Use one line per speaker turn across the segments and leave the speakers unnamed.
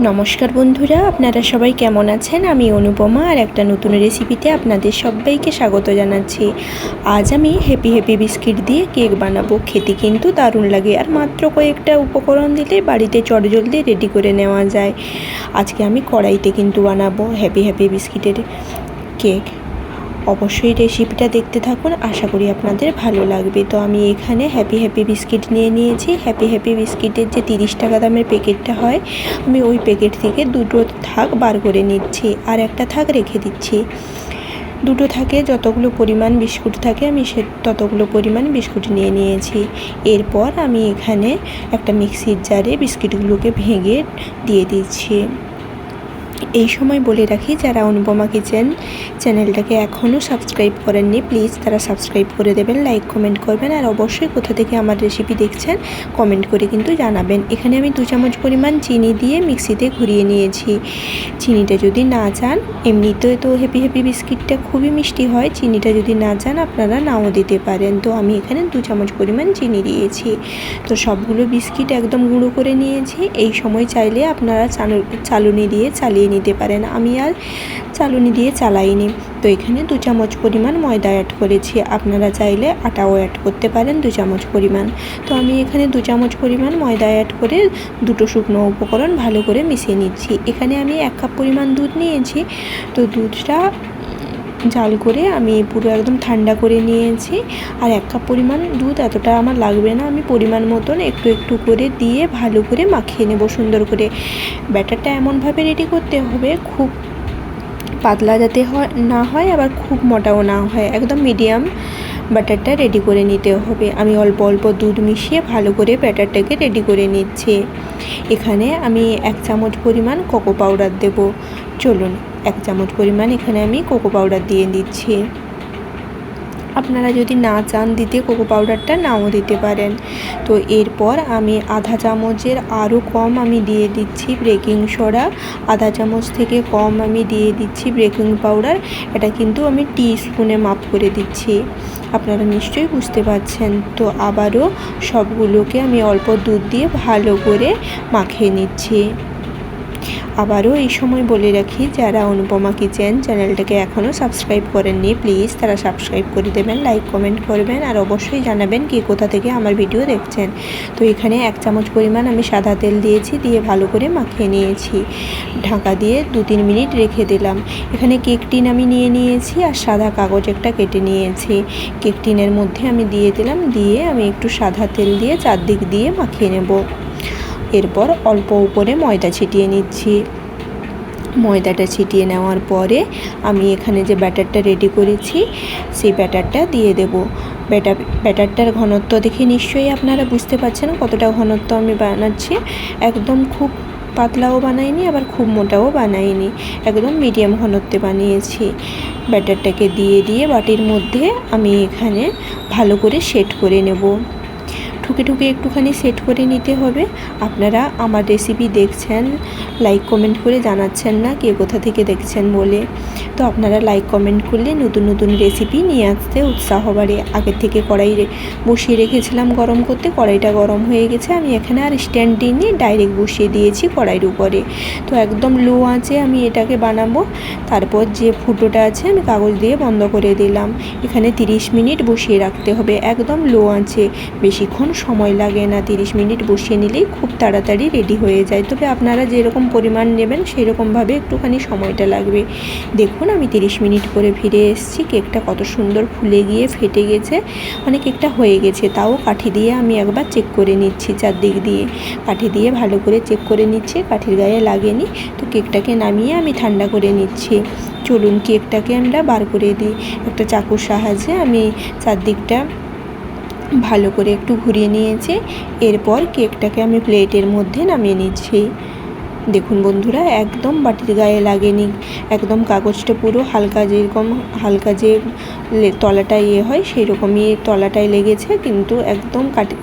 নমস্কার বন্ধুরা, আপনারা সবাই কেমন আছেন? আমি অনুপমা আর একটা নতুন রেসিপিতে আপনাদের সবাইকে স্বাগত জানাচ্ছি। আজ আমি হ্যাপি হ্যাপি বিস্কিট দিয়ে কেক বানাবো। খেতে কিন্তু দারুণ লাগে, আর মাত্র কয়েকটা উপকরণ দিলে বাড়িতে চটজলদি রেডি করে নেওয়া যায়। আজকে আমি কড়াইতে কিন্তু বানাবো হ্যাপি হ্যাপি বিস্কিটের কেক অবশ্যই রেসিপিটা দেখতে থাকুন। আশা করি আপনাদের ভালো লাগবে। তো আমি এখানে হ্যাপি হ্যাপি বিস্কিট নিয়ে নিয়েছি। হ্যাপি হ্যাপি বিস্কিটের যে তিরিশ টাকা দামের প্যাকেটটা হয়, আমি ওই প্যাকেট থেকে দুটো থাক বার করে নিচ্ছি। আর একটা থাক রেখে দিচ্ছি। দুটো থাকে, যতগুলো পরিমাণ বিস্কুট থাকে, আমি সে ততগুলো পরিমাণ বিস্কুট নিয়ে নিয়েছি। এরপর আমি এখানে একটা মিক্সির জারে বিস্কিটগুলোকে ভেঙে দিয়ে দিচ্ছি। এই সময় বলে রাখি, যারা অনুপমা কিচেন চ্যানেলটাকে এখনও সাবস্ক্রাইব করেননি, প্লিজ তারা সাবস্ক্রাইব করে দেবেন, লাইক, কমেন্ট করবেন আর অবশ্যই কোথা থেকে আমার রেসিপি দেখছেন, কমেন্ট করে কিন্তু জানাবেন। এখানে আমি দু চামচ পরিমাণ চিনি দিয়ে মিক্সিতে ঘুরিয়ে নিয়েছি। চিনিটা যদি না চান এমনিতে তো হ্যাপি হ্যাপি বিস্কিটটা খুবই মিষ্টি হয়, চিনিটা যদি না চান আপনারা নাও দিতে পারেন। তো আমি এখানে দু চামচ পরিমাণ চিনি দিয়েছি। তো সবগুলো বিস্কিট একদম গুঁড়ো করে নিয়েছি। এই সময় চাইলে আপনারা চালু চালুনি দিয়ে চালিয়ে নিতে পারেন। আমি আর চালুনি দিয়ে চালাইনি। তো এখানে দু চামচ পরিমাণ ময়দা অ্যাড করেছি। আপনারা চাইলে আটাও অ্যাড করতে পারেন দু চামচ পরিমাণ। তো আমি এখানে দু চামচ পরিমাণ ময়দা অ্যাড করে দুটো শুকনো উপকরণ ভালো করে মিশিয়ে নিচ্ছি। এখানে আমি এক কাপ পরিমাণ দুধ নিয়েছি। তো দুধটা জাল করে আমি পুরো একদম ঠান্ডা করে নিয়েছি। আর এক কাপ পরিমাণ দুধ এতটা আমার লাগবে না, আমি পরিমাণ মতন একটু একটু করে দিয়ে ভালো করে মাখিয়ে নেব সুন্দর করে। ব্যাটারটা এমনভাবে রেডি করতে হবে, খুব পাতলা যাতে হয় না হয়, আবার খুব মোটাও না হয়। একদম মিডিয়াম ব্যাটারটা রেডি করে নিতে হবে। আমি অল্প অল্প দুধ মিশিয়ে ভালো করে ব্যাটারটাকে রেডি করে নিচ্ছি। এখানে আমি এক চামচ পরিমাণ কোকো পাউডার দেব। চলুন। এক চামচ পরিমাণ এখানে আমি কোকো পাউডার দিয়ে দিচ্ছি। আপনারা যদি না চান দিতে কোকো পাউডারটা নাও দিতে পারেন। তো এরপর আমি আধা চামচের আরও কম আমি দিয়ে দিচ্ছি বেকিং সোডা আধা চামচ থেকে কম আমি দিয়ে দিচ্ছি বেকিং পাউডার এটা কিন্তু আমি টি স্পুনে মাপ করে দিচ্ছি। আপনারা নিশ্চয়ই বুঝতে পারছেন। তো আবারও সবগুলোকে আমি অল্প দুধ দিয়ে ভালো করে মাখিয়ে নিচ্ছি। আবারও এই সময় বলে রাখি, যারা অনুপমা কিচেন চ্যানেলটাকে এখনও সাবস্ক্রাইব করেননি প্লিজ তারা সাবস্ক্রাইব করে দেবেন লাইক কমেন্ট করবেন আর অবশ্যই জানাবেন কে কোথা থেকে আমার ভিডিও দেখছেন। তো এখানে এক চামচ পরিমাণ আমি সাদা তেল দিয়েছি, দিয়ে ভালো করে মাখিয়ে নিয়েছি। ঢাকা দিয়ে দু তিন মিনিট রেখে দিলাম। এখানে কেক টিন আমি নিয়ে নিয়েছি আর সাদা কাগজ একটা কেটে নিয়েছি। কেক টিনের মধ্যে আমি দিয়ে দিলাম, দিয়ে আমি একটু সাদা তেল দিয়ে চারদিক দিয়ে মাখিয়ে নেব। এরপর অল্প উপরে ময়দা ছিটিয়ে নিচ্ছি। ময়দাটা ছিটিয়ে নেওয়ার পরে আমি এখানে যে ব্যাটারটা রেডি করেছি, সেই ব্যাটারটা দিয়ে দেব। ব্যাটার ব্যাটারটার ঘনত্ব দেখে নিশ্চয়ই আপনারা বুঝতে পারছেন কতটা ঘনত্ব আমি বানাচ্ছি। একদম খুব পাতলাও বানাইনি, আবার খুব মোটাও বানাইনি। একদম মিডিয়াম ঘনত্বে বানিয়েছি। ব্যাটারটাকে দিয়ে দিয়ে বাটির মধ্যে আমি এখানে ভালো করে সেট করে নেব। ঠুকে ঠুকে একটুখানি সেট করে নিতে হবে। আপনারা আমার রেসিপি দেখছেন লাইক কমেন্ট করে জানাচ্ছেন না কে কোথা থেকে দেখছেন বলে। তো আপনারা লাইক কমেন্ট করলে নতুন নতুন রেসিপি নিয়ে আসতে উৎসাহ বাড়ে। আগের থেকে কড়াই বসিয়ে রেখেছিলাম গরম করতে, কড়াইটা গরম হয়ে গেছে। আমি এখানে আর স্ট্যান্ড নিয়ে ডাইরেক্ট বসিয়ে দিয়েছি কড়াইয়ের উপরে। তো একদম লো আঁচে আমি এটাকে বানাবো। তারপর যে ফুটোটা আছে, আমি কাগজ দিয়ে বন্ধ করে দিলাম। এখানে 30 মিনিট বসিয়ে রাখতে হবে। একদম লো আঁচে বেশিক্ষণ সময় লাগে না। 30 মিনিট বসিয়ে নিলেই খুব তাড়াতাড়ি রেডি হয়ে যায়। তবে আপনারা যেরকম পরিমাণ নেবেন, সেরকমভাবে একটুখানি সময়টা লাগবে। দেখুন আমি 30 মিনিট করে ফিরে এসেছি। কেকটা কত সুন্দর ফুলে গিয়ে ফেটে গেছে। মানে কেকটা হয়ে গেছে। তাও কাঠি দিয়ে আমি একবার চেক করে নিচ্ছি চারদিক দিয়ে। কাঠি দিয়ে ভালো করে চেক করে নিচ্ছি। কাঠির গায়ে লাগেনি। তো কেকটাকে নামিয়ে আমি ঠান্ডা করে নিচ্ছি। চলুন কেকটাকে আমরা বার করে দিই। একটা চাকুর সাহায্যে আমি চারদিকটা ভালো করে একটু ঘুরিয়ে নিয়েছি। এরপর কেকটাকে আমি প্লেটের মধ্যে নামিয়ে নিচ্ছি। দেখুন বন্ধুরা, একদম বাটির গায়ে লাগেনি, একদম কাগজটা পুরো হালকা যেরকম, হালকা যে তলাটা ইয়ে হয় সেই রকমই তলাটায় লেগেছে, কিন্তু একদম কাটি,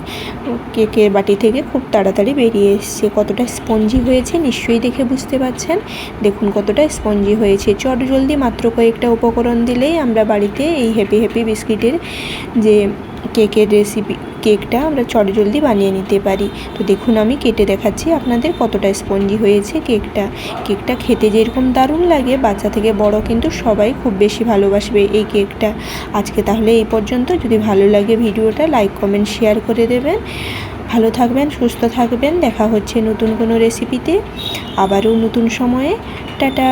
কেকের বাটি থেকে খুব তাড়াতাড়ি বেরিয়ে এসছে। কতটা স্পঞ্জি হয়েছে নিশ্চয়ই দেখে বুঝতে পারছেন? দেখুন কতটা স্পঞ্জি হয়েছে। চট জলদি মাত্র কয়েকটা উপকরণ দিলেই আমরা বাড়িতে এই হ্যাপি হ্যাপি বিস্কিটের যে কেকের রেসিপি কেকটা আমরা চটজলদি বানিয়ে নিতে পারি। তো দেখুন, আমি কেটে দেখাচ্ছি আপনাদের কতটা স্পঞ্জি হয়েছে কেকটা। কেকটা খেতে যেরকম দারুণ লাগে, বাচ্চা থেকে বড় কিন্তু সবাই খুব বেশি ভালোবাসবে এই কেকটা। আজকে তাহলে এই পর্যন্ত। যদি ভালো লাগে ভিডিওটা লাইক কমেন্ট শেয়ার করে দেবেন। ভালো থাকবেন, সুস্থ থাকবেন। দেখা হচ্ছে নতুন কোনো রেসিপিতে আবারও নতুন সময়ে। টাটা!